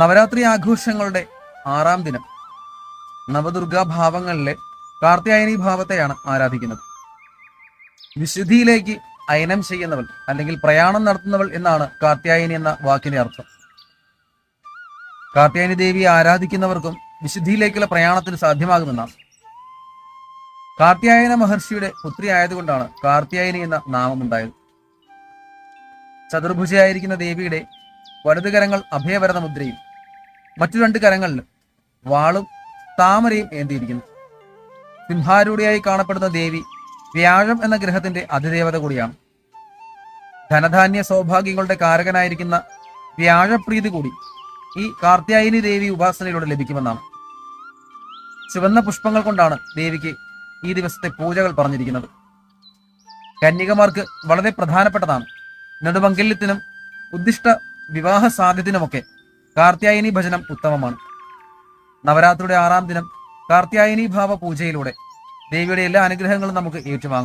നവരാത്രി ആഘോഷങ്ങളുടെ ആറാം ദിനം. നവദുർഗാ ഭാവങ്ങളിലെ കാർത്യായനി ഭാവത്തെയാണ് ആരാധിക്കുന്നത്. വിശുദ്ധിയിലേക്ക് അയനം ചെയ്യുന്നവൾ അല്ലെങ്കിൽ പ്രയാണം നടത്തുന്നവൾ എന്നാണ് കാർത്യായനി എന്ന വാക്കിന്റെ അർത്ഥം. കാർത്യായനി ദേവിയെ ആരാധിക്കുന്നവർക്കും വിശുദ്ധിയിലേക്കുള്ള പ്രയാണത്തിന് സാധ്യമാകുമെന്നാണ്. കാർത്യായന മഹർഷിയുടെ പുത്രി ആയതുകൊണ്ടാണ് കാർത്യായനി എന്ന നാമം ഉണ്ടായത് ചതുർഭുജയായിരിക്കുന്ന ദേവിയുടെ വലതുകരങ്ങൾ അഭയവരത മുദ്രയും മറ്റു രണ്ട് കരങ്ങളിൽ വാളും താമരയും ഏന്തിയിരിക്കുന്നു. സിംഹാരൂഢിയായി കാണപ്പെടുന്ന ദേവി വ്യാഴം എന്ന ഗ്രഹത്തിന്റെ അതിദേവത കൂടിയാണ്. ധനധാന്യ സൗഭാഗ്യങ്ങളുടെ കാരകനായിരിക്കുന്ന വ്യാഴപ്രീതി കൂടി ഈ കാർത്യായനി ദേവി ഉപാസനയിലൂടെ ലഭിക്കുമെന്നാണ്. ചുവന്ന പുഷ്പങ്ങൾ കൊണ്ടാണ് ദേവിക്ക് ഈ ദിവസത്തെ പൂജകൾ പറഞ്ഞിരിക്കുന്നത്. കന്യകമാർക്ക് വളരെ പ്രധാനപ്പെട്ടതാണ്. നെടുമംഗല്യത്തിനും ഉദ്ദിഷ്ട വിവാഹ സാധ്യത്തിനുമൊക്കെ കാർത്യായനി ഭജനം ഉത്തമമാണ്. നവരാത്രിയുടെ ആറാം ദിനം കാർത്യായനി ഭാവ പൂജയിലൂടെ ദേവിയുടെ എല്ലാ അനുഗ്രഹങ്ങളും നമുക്ക് ഏറ്റുവാങ്ങാം.